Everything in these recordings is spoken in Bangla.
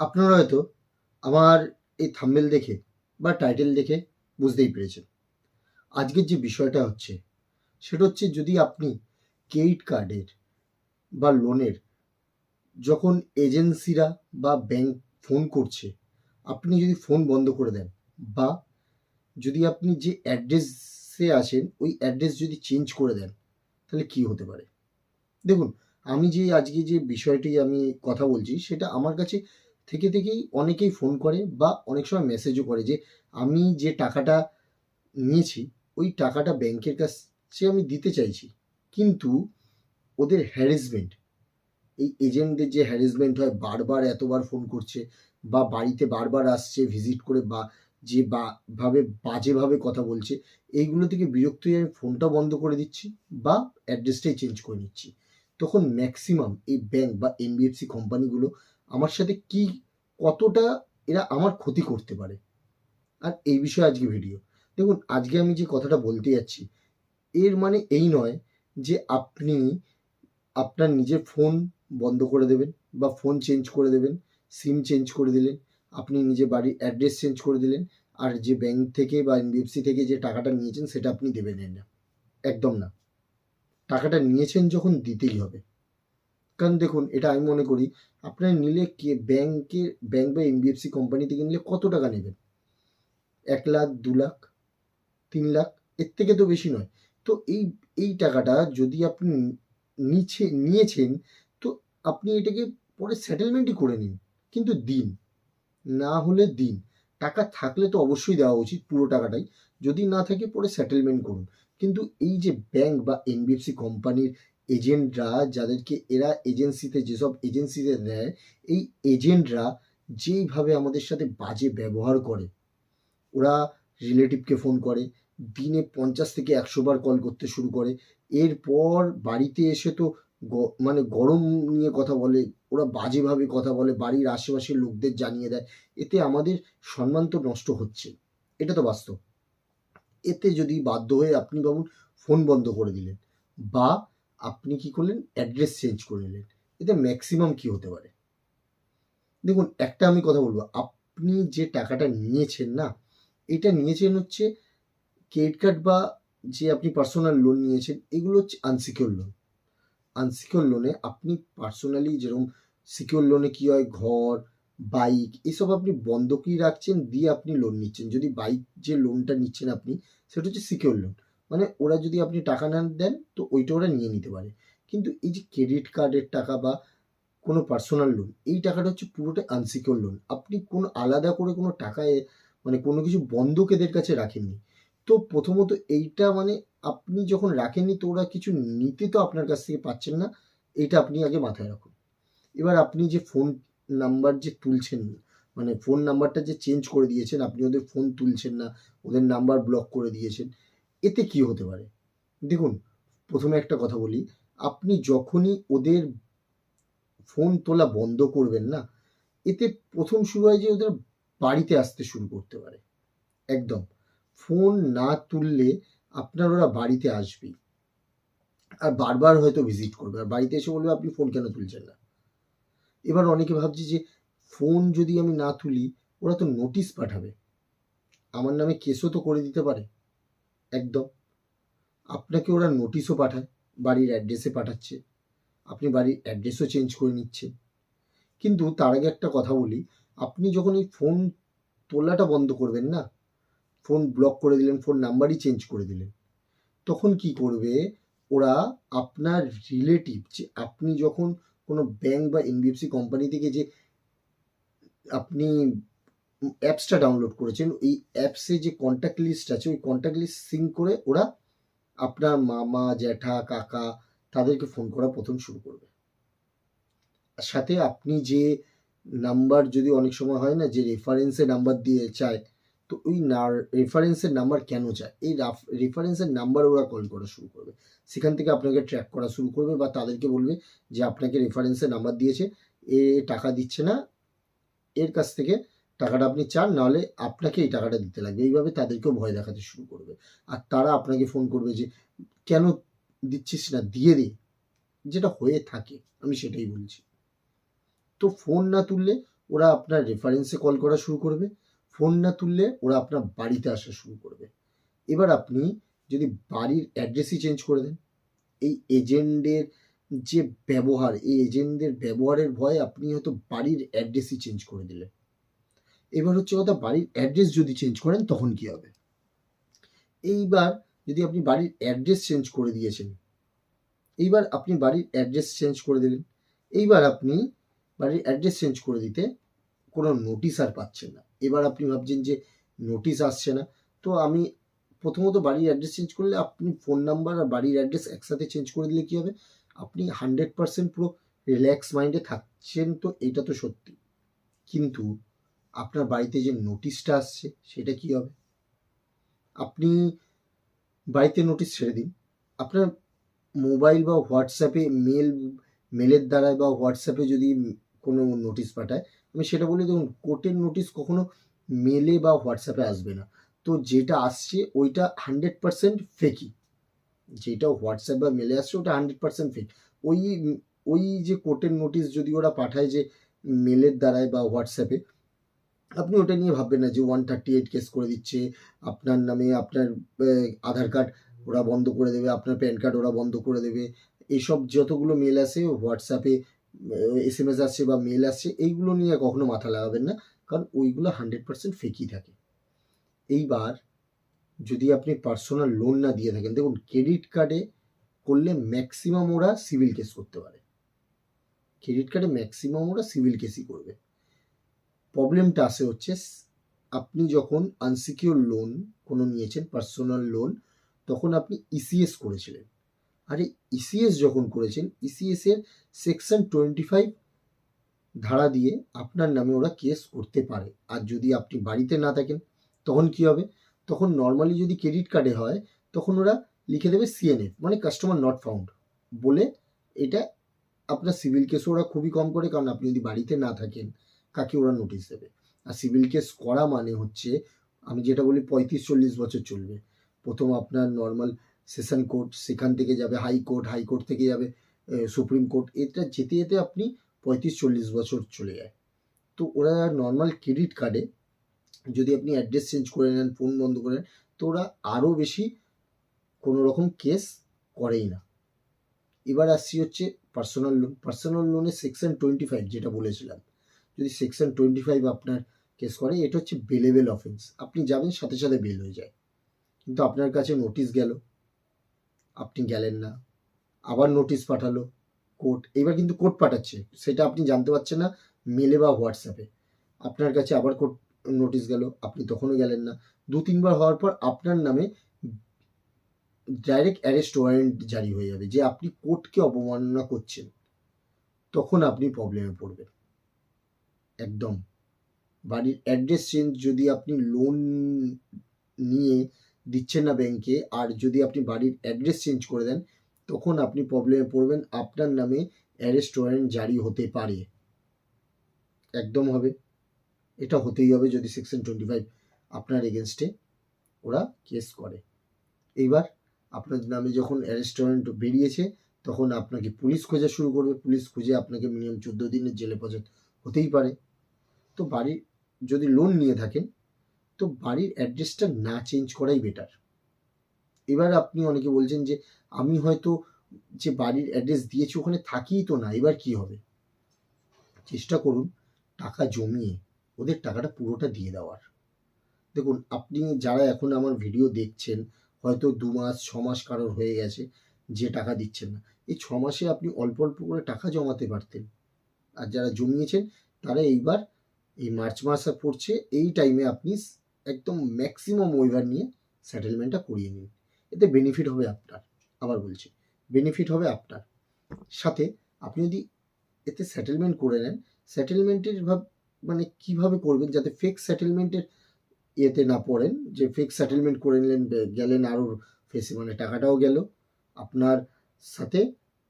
আপনারা হয়তো আমার এই থাম্বেল দেখে বা টাইটেল দেখে বুঝতেই পেরেছেন। আজকের যে বিষয়টা হচ্ছে, সেটা হচ্ছে যদি আপনি ক্রেডিট কার্ডের বা লোনের যখন এজেন্সিরা বা ব্যাংক ফোন করছে, আপনি যদি ফোন বন্ধ করে দেন বা যদি আপনি যে অ্যাড্রেসে আছেন, ওই অ্যাড্রেস যদি চেঞ্জ করে দেন, তাহলে কি হতে পারে? দেখুন, আমি যে আজকে যে বিষয়টি আমি কথা বলছি, সেটা আমার কাছে থেকে থেকেই অনেকেই ফোন করে বা অনেক সময় মেসেজও করে যে, আমি যে টাকাটা নিয়েছি, ওই টাকাটা ব্যাংকের কাছে আমি দিতে চাইছি। কিন্তু ওদের হ্যারেসমেন্ট এই এজেন্টদের যে হ্যারেসমেন্ট হয়, বারবার এতবার ফোন করছে বা বাড়িতে বারবার আসছে ভিজিট করে বা যে বা, ভাবে, বাজেভাবে কথা বলছে, এইগুলো থেকে বিরক্ত হয়ে আমি ফোনটা বন্ধ করে দিচ্ছি বা অ্যাড্রেসটাই চেঞ্জ করে নিচ্ছি। তখন ম্যাক্সিমাম এই ব্যাংক বা এনবিএফসি কোম্পানিগুলো আমার সাথে কি কতটা এরা আমার ক্ষতি করতে পারে। আর এই বিষয়ে আজকে ভিডিও দেখুন, আজকে আমি যে কথাটা বলতে যাচ্ছি, এর মানে এই নয় যে আপনি আপনার নিজের ফোন বন্ধ করে দেবেন বা ফোন চেঞ্জ করে দেবেন সিম চেঞ্জ করে দিলেন, আপনি নিজে বাড়ির অ্যাড্রেস চেঞ্জ করে দিলেন, আর যে ব্যাংক থেকে বা এনবিএফসি থেকে যে টাকাটা নিয়েছেন সেটা আপনি দেবেন না একদম না। টাকাটা নিয়েছেন যখন দিতেই হবে। কারণ দেখুন, এটা আমি মনে করি, আপনার নিলে কে ব্যাংকের, ব্যাংক বা এনবিএফসি কোম্পানি থেকে নিলে কত টাকা নেবেন? এক লাখ, দু লাখ, তিন লাখ, এর থেকে তো বেশি নয়। তো এই এই টাকাটা যদি আপনি নিচে নিয়েছেন, তো আপনি এটাকে পরে সেটেলমেন্টই করে নিন, কিন্তু দিন, না হলে দিন। টাকা থাকলে তো অবশ্যই দেওয়া উচিত পুরো টাকাটাই, যদি না থাকে পরে সেটেলমেন্ট করুন। কিন্তু এই যে ব্যাংক বা এনবিএফসি কোম্পানির এজেন্টরা যাদেরকে এরা এজেন্সিতে, যেসব এজেন্সিতে দেয় এই এজেন্টরা যেইভাবে আমাদের সাথে বাজে ব্যবহার করে, ওরা রিলেটিভকে ফোন করে, দিনে পঞ্চাশ থেকে একশো বার কল করতে শুরু করে, এরপর বাড়িতে এসে তো মানে গরম নিয়ে কথা বলে, ওরা বাজেভাবে কথা বলে, বাড়ির আশেপাশের লোকদের জানিয়ে দেয়, এতে আমাদের সম্মান তো নষ্ট হচ্ছে, এটা তো বাস্তব। এতে যদি বাধ্য হয়ে আপনি ভাবুন ফোন বন্ধ করে দিলেন, বা আপনি কি করলেন? অ্যাড্রেস চেঞ্জ করে নিলেন। এতে ম্যাক্সিমাম কি হতে পারে? দেখুন, একটা আমি কথা বলব। আপনি যে টাকাটা নিয়েছেন না, এটা নিয়েছেন হচ্ছে ক্রেডিট কার্ড বা যে আপনি পার্সোনাল লোন নিয়েছেন, এগুলো হচ্ছে আনসিকিওর লোন আনসিকিওর লোনে আপনি পার্সোনালি যেরকম সিকিওর লোনে কি হয়? ঘর বাইক এসব আপনি বন্ধকই রাখছেন, দিয়ে আপনি লোন নিচ্ছেন। যদি বাইক যে লোনটা নিচ্ছেন আপনি, সেটা হচ্ছে সিকিওর লোন মানে ওরা যদি আপনি টাকা না দেন, তো ওইটা ওরা নিয়ে নিতে পারে। কিন্তু এই যে ক্রেডিট কার্ডের টাকা বা কোনো পার্সোনাল লোন এই টাকাটা হচ্ছে পুরোটা আনসিকিওর লোন আপনি কোনো আলাদা করে কোনো টাকায় মানে কোনো কিছু বন্ধক এদের কাছে রাখেননি। তো প্রথমত এইটা মানে আপনি যখন রাখেননি, তো ওরা কিছু নিতে তো আপনার কাছ থেকে পাচ্ছেন না এইটা আপনি আগে মাথায় রাখুন। এবার আপনি যে ফোন নাম্বার যে তুলছেন মানে ফোন নাম্বারটা যে চেঞ্জ করে দিয়েছেন, আপনি ওদের ফোন তুলছেন না, ওদের নাম্বার ব্লক করে দিয়েছেন এতে কি হতে পারে? দেখুন, প্রথমে একটা কথা বলি, আপনি যখনই ওদের ফোন তোলা বন্ধ করবেন না, এতে প্রথম শুরু হয় যে ওদের বাড়িতে আসতে শুরু করতে পারে। একদম। ফোন না তুললে আপনার ওরা বাড়িতে আসবেই। আর বারবার হয়তো ভিজিট করবে। আর বাড়িতে এসে বলবে, আপনি ফোন কেন তুলছেন না? এবার অনেকে ভাবছে যে ফোন যদি আমি না তুলি, ওরা তো নোটিশ পাঠাবে। আমার নামে কেসও তো করে দিতে পারে। একদম। আপনাকে ওরা নোটিশও পাঠায়, বাড়ির অ্যাড্রেসে পাঠাচ্ছে। আপনি বাড়ির অ্যাড্রেসও চেঞ্জ করে নিচ্ছেন। কিন্তু তার আগে একটা কথা বলি, আপনি যখন এই ফোন তোলাটা বন্ধ করবেন না ফোন ব্লক করে দিলেন ফোন নাম্বারই চেঞ্জ করে দিলেন, তখন কি করবে? ওরা আপনার রিলেটিভ যে আপনি যখন কোনো ব্যাংক বা এনবিএফসি কোম্পানি থেকে যে আপনি অ্যাপসটা ডাউনলোড করেছেন, এই অ্যাপসে যে কন্ট্যাক্ট লিস্ট আছে, ওই কন্ট্যাক্ট লিস্ট সিঙ্ক করে ওরা আপনার মামা, জ্যাঠা, কাকা তাদেরকে ফোন করা প্রথম শুরু করবে। আর সাথে আপনি যে নাম্বার যদি অনেক সময় হয় না, যে রেফারেন্সে নাম্বার দিয়ে চায়, তো ওই রেফারেন্সের নাম্বার কেন চায়? এই রেফারেন্সের নাম্বার ওরা কল করা শুরু করবে। সেখান থেকে আপনাকে ট্র্যাক করা শুরু করবে বা তাদেরকে বলবে যে আপনাকে রেফারেন্সের নাম্বার দিয়েছে, এ টাকা দিচ্ছে না, এর কাছ থেকে টাকাটা আপনি চান, নাহলে আপনাকে এই টাকাটা দিতে লাগবে। এইভাবে তাদেরকেও ভয় দেখাতে শুরু করবে। আর তারা আপনাকে ফোন করবে যে, কেন দিচ্ছিস না? দিয়ে দে। যেটা হয়ে থাকে, আমি সেটাই বলছি। তো ফোন না তুললে ওরা আপনার রেফারেন্সে কল করা শুরু করবে। ফোন না তুললে ওরা আপনার বাড়িতে আসা শুরু করবে। এবার আপনি যদি বাড়ির অ্যাড্রেসই চেঞ্জ করে দেন, এই এজেন্টের যে ব্যবহার, এই এজেন্টদের ব্যবহারের ভয়ে আপনি হয়তো বাড়ির অ্যাড্রেসই চেঞ্জ করে দিলেন। এবার হচ্ছে কথা বাড়ির অ্যাড্রেস যদি চেঞ্জ করেন তখন কি হবে? এইবার যদি আপনি বাড়ির অ্যাড্রেস চেঞ্জ করে দিয়েছেন, এইবার আপনি বাড়ির অ্যাড্রেস চেঞ্জ করে দিলেন, এইবার আপনি বাড়ির অ্যাড্রেস চেঞ্জ করে দিতে কোনো নোটিশ আর পাচ্ছেন না। এবার আপনি ভাবছেন যে নোটিশ আসছে না, তো আমি প্রথমত বাড়ির অ্যাড্রেস চেঞ্জ করলে আপনি ফোন নাম্বার আর বাড়ির অ্যাড্রেস একসাথে চেঞ্জ করে দিলে কী হবে? আপনি হান্ড্রেড পারসেন্ট পুরো রিল্যাক্স মাইন্ডে থাকছেন তো, এটা তো সত্যি। কিন্তু আপনার বাড়িতে যে নোটিশটা আসছে, সেটা কি হবে? আপনি বাড়িতে নোটিশ ছেড়ে দিন। আপনার মোবাইল বা হোয়াটসঅ্যাপে মেল মেলের দ্বারা বা হোয়াটসঅ্যাপে যদি কোনো নোটিশ পাঠায়, আমি সেটা বলি দেখুন কোর্টের নোটিশ কখনো মেলে বা হোয়াটসঅ্যাপে আসবে না। তো যেটা আসছে, ওইটা হান্ড্রেড পারসেন্ট ফেকই যেটা হোয়াটসঅ্যাপ বা মেলে আসছে, ওটা হান্ড্রেড পারসেন্ট ফেক ওই ওই যে কোর্টের নোটিশ যদি ওরা পাঠায় যে মেলের দ্বারায় বা হোয়াটসঅ্যাপে আপনি ওটা নিয়ে ভাববেন না যে ওয়ান থার্টি এইট কেস করে দিচ্ছে, আপনার নামে আপনার আধার কার্ড ওরা বন্ধ করে দেবে, আপনার প্যান কার্ড ওরা বন্ধ করে দেবে এইসব যতগুলো মেল আসে হোয়াটসঅ্যাপে এস এম এস আসছে বা মেল আসছে, এইগুলো নিয়ে কখনো মাথা লাগাবেন না, কারণ ওইগুলো হান্ড্রেড পার্সেন্ট ফেকই থাকে। এইবার যদি আপনি পার্সোনাল লোন না দিয়ে থাকেন, দেখুন ক্রেডিট কার্ডে করলে ম্যাক্সিমাম ওরা সিভিল কেস করতে পারে। ক্রেডিট কার্ডে ম্যাক্সিমাম ওরা সিভিল কেসই করবে। প্রবলেমটা আসে হচ্ছে, আপনি যখন আনসিকিউর লোন কোনো নিয়েছেন, পার্সোনাল লোন, তখন আপনি ইসিএস করেছিলেন। আরে ইসিএস যখন করেছেন ইসিএস এর সেকশন টোয়েন্টি ফাইভ ধারা দিয়ে আপনার নামে ওরা কেস করতে পারে। আর যদি আপনি বাড়িতে না থাকেন, তখন কি হবে? তখন নর্মালি যদি ক্রেডিট কার্ডে হয়, তখন ওরা লিখে দেবে সিএনএফ মানে কাস্টমার নট ফাউন্ড বলে এটা আপনার সিভিল কেস ওরা খুবই কম করে, কারণ আপনি যদি বাড়িতে না থাকেন কাকে ওরা নোটিশ দেবে? আর সিভিল কেস করা মানে হচ্ছে, আমি যেটা বলি পঁয়ত্রিশ চল্লিশ বছর চলবে। প্রথম আপনার নর্মাল সেশন কোর্ট সেখান থেকে যাবে হাইকোর্ট হাইকোর্ট থেকে যাবে সুপ্রিম কোর্ট এটা যেতে যেতে আপনি পঁয়ত্রিশ চল্লিশ বছর চলে যায়। তো ওরা নর্মাল ক্রেডিট কার্ডে যদি আপনি অ্যাড্রেস চেঞ্জ করে নেন ফোন বন্ধ করেন তো ওরা আরও বেশি কোনো রকম কেস করেই না। এবার আসছি হচ্ছে পার্সোনাল লোন পার্সোনাল লোনের সেকশন টোয়েন্টি ফাইভ যেটা বলেছিলাম। যদি সেকশন টোয়েন্টি ফাইভ আপনার কেস করে, এটা হচ্ছে বেলেবেল অফেন্স আপনি যাবেন, সাথে সাথে বেল হয়ে যায়। কিন্তু আপনার কাছে নোটিশ গেল, আপনি গেলেন না। আবার নোটিশ পাঠালো কোর্ট এবার কিন্তু কোর্ট পাঠাচ্ছে। সেটা আপনি জানতে পারছেন না মেলে বা হোয়াটসঅ্যাপে আপনার কাছে আবার কোর্ট নোটিশ গেল, আপনি তখনও গেলেন না। দু, তিনবার হওয়ার পর আপনার নামে ডাইরেক্ট অ্যারেস্ট ওয়ারেন্ট জারি হয়ে যাবে, যে আপনি কোর্টকে অবমাননা করছেন। তখন আপনি প্রবলেমে পড়বেন। একদম। বাড়ির অ্যাড্রেস চেঞ্জ যদি আপনি লোন নিয়ে দিচ্ছেন না ব্যাংকে আর যদি আপনি বাড়ির অ্যাড্রেস চেঞ্জ করে দেন, তখন আপনি প্রবলেমে পড়বেন। আপনার নামে অ্যারেস্ট ওয়ারেন্ট জারি হতে পারে। একদম হবে। এটা হতেই হবে যদি সেকশন টোয়েন্টি ফাইভ আপনার এগেনস্টে ওরা কেস করে। এইবার আপনার নামে যখন অ্যারেস্ট ওয়ারেন্ট বেরিয়েছে, তখন আপনাকে পুলিশ খোঁজা শুরু করবে। পুলিশ খুঁজে আপনাকে মিনিমাম চোদ্দ দিনের জেলে পর্যন্ত হতেই পারে। তো বাড়ির যদি লোন নিয়ে থাকেন, তো বাড়ির অ্যাড্রেসটা না চেঞ্জ করাই বেটার এবার আপনি অনেকে বলছেন যে, আমি হয়তো যে বাড়ির অ্যাড্রেস দিয়েছি ওখানে থাকিই তো না, এবার কি হবে? চেষ্টা করুন টাকা জমিয়ে ওদের টাকাটা পুরোটা দিয়ে দেওয়ার। দেখুন, আপনি যারা এখন আমার ভিডিও দেখছেন, হয়তো দু মাস, ছ মাস কারোর হয়ে গেছে, যে টাকা দিচ্ছেন না। এই ছ মাসে আপনি অল্প অল্প করে টাকা জমাতে পারতেন। আর যারা জমিয়েছেন, তারা এইবার এই মার্চ মাস পড়ছে, এই টাইমে আপনি একদম ম্যাক্সিমাম ওয়েভার নিয়ে সেটেলমেন্টটা করিয়ে নিন। এতে বেনিফিট হবে আপনার। আবার বলছি বেনিফিট হবে আপনার। সাথে আপনি যদি এতে সেটেলমেন্ট করে নেন সেটেলমেন্টের ভাব মানে কীভাবে করবেন যাতে ফেক সেটেলমেন্টের ইয়েতে না পড়েন? যে ফেক সেটেলমেন্ট করে নিলেন গেলেন আরও ফেসে মানে টাকাটাও গেল, আপনার সাথে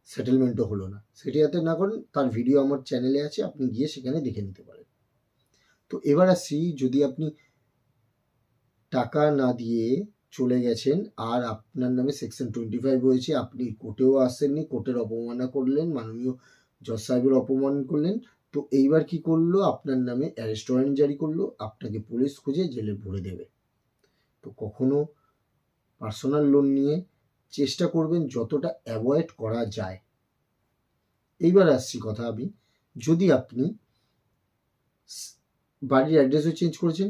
সেটেলমেন্টও হলো না। সেটি যাতে না করেন, তার ভিডিও আমার চ্যানেলে আছে, আপনি গিয়ে সেখানে দেখে নিতে পারেন। তো এবার আসছি যদি আপনি টাকা না দিয়ে চলে গেছেন, আর আপনার নামে সেকশন টোয়েন্টি ফাইভ হয়েছে আপনি কোর্টেও আসেননি, কোর্টের অপমাননা করলেন, মাননীয় জজ সাহেবের অপমান করলেন, তো এইবার কি করল? আপনার নামে অ্যারেস্ট ওয়ারেন্ট জারি করল, আপনাকে পুলিশ খুঁজে জেলে ভরে দেবে। তো কখনো পার্সোনাল লোন নিয়ে চেষ্টা করবেন যতটা অ্যাভয়েড করা যায়। এইবার আসছি কথা আমি, যদি আপনি বাড়ির অ্যাড্রেসও চেঞ্জ করেছেন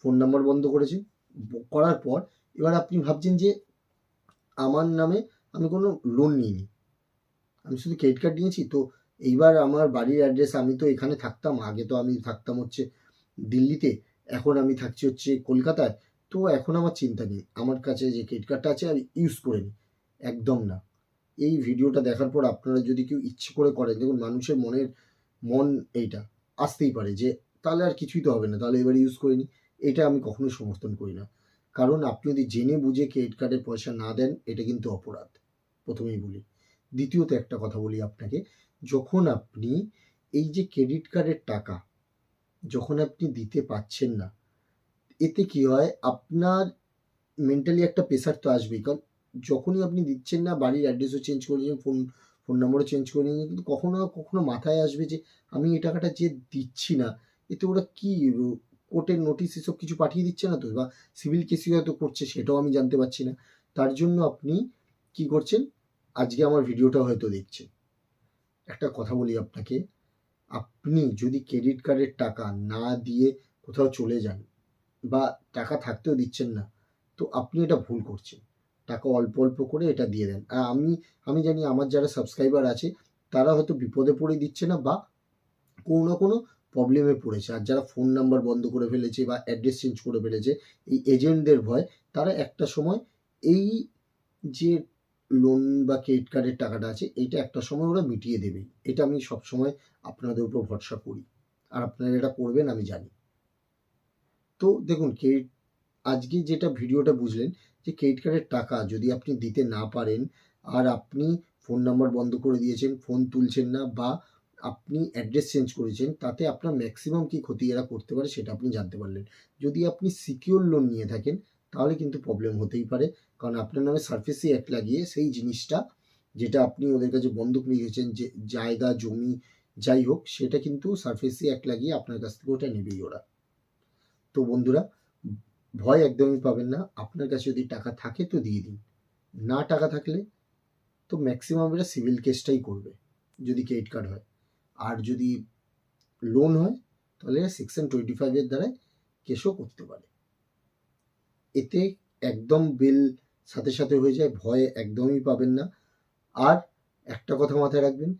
ফোন নাম্বার বন্ধ করেছেন, করার পর এবার আপনি ভাবছেন যে আমার নামে আমি কোনো লোন নিইনি। আমি শুধু ক্রেডিট কার্ড নিয়েছি, তো এইবার আমার বাড়ির অ্যাড্রেস আমি তো এখানে থাকতাম, আগে তো আমি থাকতাম হচ্ছে দিল্লিতে, এখন আমি থাকছি হচ্ছে কলকাতায়, তো এখন আমার চিন্তা নেই। আমার কাছে যে ক্রেডিট কার্ডটা আছে আমি ইউজ করে নিই, একদম না। এই ভিডিওটা দেখার পর আপনারা যদি কেউ ইচ্ছে করে করেন, দেখুন মানুষের মনের, মন এইটা, আসতেই পারে যে তাহলে আর কিছুই তো হবে না, তাহলে এবার ইউজ করে নিই এটা আমি কখনোই সমর্থন করি না। কারণ আপনি যদি জেনে বুঝে ক্রেডিট কার্ডের পয়সা না দেন, এটা কিন্তু অপরাধ, প্রথমেই বলি। দ্বিতীয়ত একটা কথা বলি আপনাকে, যখন আপনি এই যে ক্রেডিট কার্ডের টাকা, যখন আপনি দিতে পাচ্ছেন না, এতে কি হয়? আপনার মেন্টালি একটা প্রেশার তো আসবেই। কারণ যখনই আপনি দিচ্ছেন না, বাড়ির অ্যাড্রেসও চেঞ্জ করে নিয়েছেন ফোন ফোন নম্বরও চেঞ্জ করে নিয়েছেন, কিন্তু কখনো কখনো মাথায় আসবে যে, আমি এই টাকাটা যে দিচ্ছি না এতে ওরা কি কোর্টের নোটিশ এসব কিছু পাঠিয়ে দিচ্ছে না তো? বা সিভিল কেসই হয়তো করছে, সেটাও আমি জানতে পারছি না। তার জন্য আপনি কি করছেন? আজকে আমার ভিডিওটা হয়তো দেখছেন। একটা কথা বলি আপনাকে। আপনি যদি ক্রেডিট কার্ডের টাকা না দিয়ে কোথাও চলে যান বা টাকা থাকতেও দিচ্ছেন না, তো আপনি এটা ভুল করছেন। টাকা অল্প অল্প করে এটা দিয়ে দেন। আর আমি আমি জানি আমার যারা সাবস্ক্রাইবার আছে, তারা হয়তো বিপদে পড়ে দিচ্ছে না বা কোনো না কোনো প্রবলেমে পড়েছে। আর যারা ফোন নাম্বার বন্ধ করে ফেলেছে বা অ্যাড্রেস চেঞ্জ করে ফেলেছে, এই এজেন্টদের ভয়, তারা একটা সময় এই যে লোন বা ক্রেডিট কার্ডের টাকাটা আছে, এইটা একটা সময় ওরা মিটিয়ে দেবে। এটা আমি সবসময় আপনাদের উপর ভরসা করি। আর আপনারা এটা করবেন, আমি জানি। তো দেখুন ক্রেডিট আজকে যেটা ভিডিওটা বুঝলেন, যে ক্রেডিট কার্ডের টাকা যদি আপনি দিতে না পারেন, আর আপনি ফোন নাম্বার বন্ধ করে দিয়েছেন ফোন তুলছেন না বা আপনি অ্যাড্রেস চেঞ্জ করেছেন, তাতে আপনার ম্যাক্সিমাম কি ক্ষতি এরা করতে পারে সেটা আপনি জানতে পারলেন। যদি আপনি সিকিউর লোন নিয়ে থাকেন, তাহলে কিন্তু প্রবলেম হতেই পারে। কারণ আপনার নামে সার্ফেসি অ্যাক্ট লাগিয়ে সেই জিনিসটা যেটা আপনি ওদের কাছে বন্ধক রেখেছেন যে জায়গা, জমি, যাই হোক, সেটা কিন্তু সার্ফেসি অ্যাক্ট লাগিয়ে আপনার কাছ থেকে ওটা নেবেই ওরা। তো বন্ধুরা, ভয় একদমই পাবেন না। আপনার কাছে যদি টাকা থাকে তো দিয়ে দিন। না টাকা থাকলে তো ম্যাক্সিমাম এরা সিভিল কেসটাই করবে, যদি ক্রেডিট কার্ড হয়। আর যদি লোন হয়, তাহলে সেকশন টোয়েন্টি ফাইভের দ্বারাই কেসও করতে পারে। এতে একদম বিল সাথে সাথে হয়ে যায়, ভয় একদমই পাবেন না। আর একটা কথা মাথায় রাখবেন,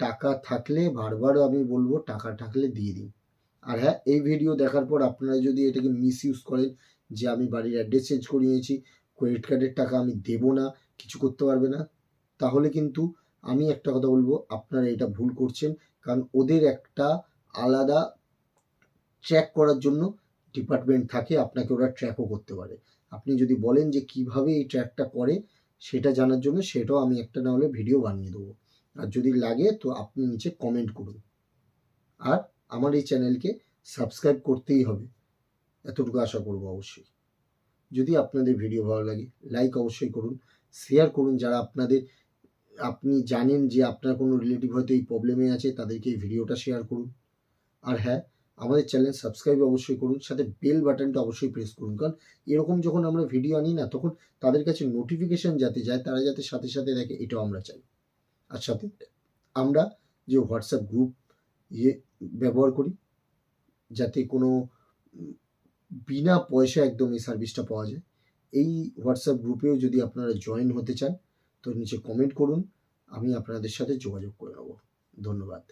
টাকা থাকলে বারবারও আমি বলব, টাকা থাকলে দিয়ে দিন। আর হ্যাঁ এই ভিডিও দেখার পর আপনারা যদি এটাকে মিস ইউজ করেন, যে আমি বাড়ির অ্যাড্রেস চেঞ্জ করে নিয়েছি ক্রেডিট কার্ডের টাকা আমি দেবো না, কিছু করতে পারবে না, তাহলে কিন্তু আমি একটা কথা বলব, আপনারা এটা ভুল করছেন কারণ ওদের একটা আলাদা ট্র্যাক করার জন্য ডিপার্টমেন্ট থাকে, আপনাকে ওরা ট্র্যাকও করতে পারে। আপনি যদি বলেন যে কীভাবে এই ট্র্যাকটা করে, সেটা জানার জন্য সেটাও আমি একটা না হলে ভিডিও বানিয়ে দেবো। আর যদি লাগে তো আপনি নিচে কমেন্ট করুন। আর আমার এই চ্যানেলকে সাবস্ক্রাইব করতেই হবে। এতটুকু আশা করব অবশ্যই। যদি আপনাদের ভিডিও ভালো লাগে লাইক অবশ্যই করুন। শেয়ার করুন যারা আপনাদের আপনি জানেন যে আপনার কোনো রিলেটিভ হয়তো এই প্রবলেমে আছে, তাদেরকে এই ভিডিওটা শেয়ার করুন। আর হ্যাঁ আমাদের চ্যানেল সাবস্ক্রাইব অবশ্যই করুন, সাথে বেল বাটনটা অবশ্যই প্রেস করুন। কারণ এরকম যখন আমরা ভিডিও আনি না, তখন তাদের কাছে নোটিফিকেশন যাতে যায়, তারা যাতে সাথে সাথে দেখে, এটাও আমরা চাই। আর সাথে আমরা যে হোয়াটসঅ্যাপ গ্রুপ ইয়ে ব্যবহার করি, যাতে কোনো বিনা পয়সা একদম এই সার্ভিসটা পাওয়া যায়। এই হোয়াটসঅ্যাপ গ্রুপেও যদি আপনারা জয়েন হতে চান তো নিচে কমেন্ট করুন আমি আপনাদের সাথে যোগাযোগ করে নেব। ধন্যবাদ।